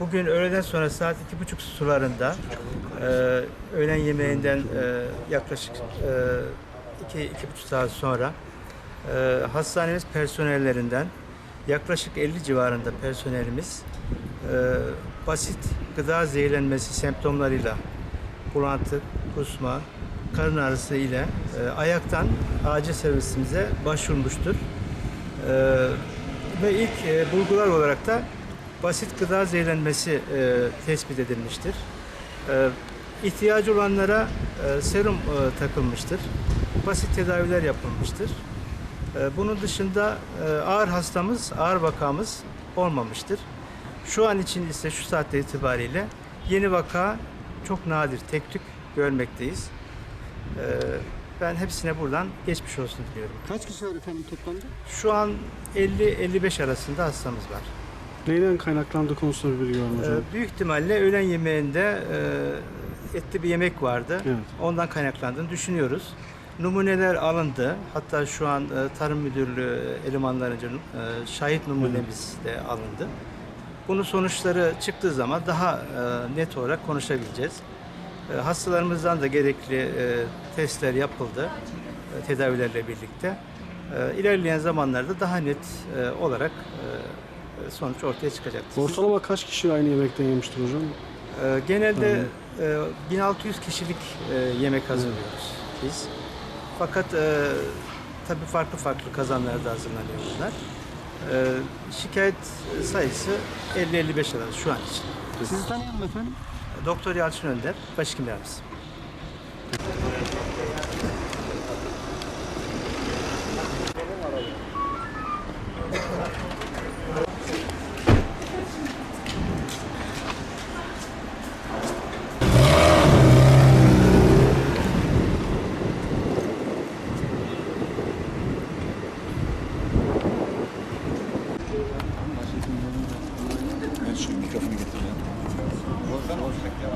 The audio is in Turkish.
Bugün öğleden sonra saat iki buçuk sularında e, öğlen yemeğinden e, yaklaşık e, iki, iki buçuk saat sonra e, hastanemiz personellerinden yaklaşık 50 civarında personelimiz e, basit gıda zehirlenmesi semptomlarıyla bulantı, kusma, karın ağrısı ile e, ayaktan acil servisimize başvurmuştur. E, ve ilk e, bulgular olarak da basit gıda zehirlenmesi e, tespit edilmiştir. E, ihtiyacı olanlara e, serum e, takılmıştır. Basit tedaviler yapılmıştır. E, bunun dışında e, ağır hastamız, ağır vakamız olmamıştır. Şu an için ise şu saatte itibariyle yeni vaka çok nadir, tek tük görmekteyiz. E, ben hepsine buradan geçmiş olsun diliyorum. Kaç kişi var efendim toplamda? Şu an 50-55 arasında hastamız var. Neyden kaynaklandığı konusunda bir bilgi var mı hocam? Ee, büyük ihtimalle öğlen yemeğinde e, etli bir yemek vardı. Evet. Ondan kaynaklandığını düşünüyoruz. Numuneler alındı. Hatta şu an e, Tarım Müdürlüğü elemanlarınca e, şahit numunemiz de alındı. Bunun sonuçları çıktığı zaman daha e, net olarak konuşabileceğiz. E, hastalarımızdan da gerekli e, testler yapıldı e, tedavilerle birlikte. E, ilerleyen zamanlarda daha net e, olarak e, sonuç ortaya çıkacaktır. Ortalama kaç kişi aynı yemekten yemiştir hocam? Ee, genelde e, 1600 kişilik e, yemek hazırlıyoruz biz. Fakat e, tabii farklı farklı kazanlarda hazırlanıyor bunlar. E, şikayet sayısı 50-55 arası şu an için. Sizi tanıyalım efendim. Doktor Yalçın Önder, başhekim yardımcısı. 넣어줄게요.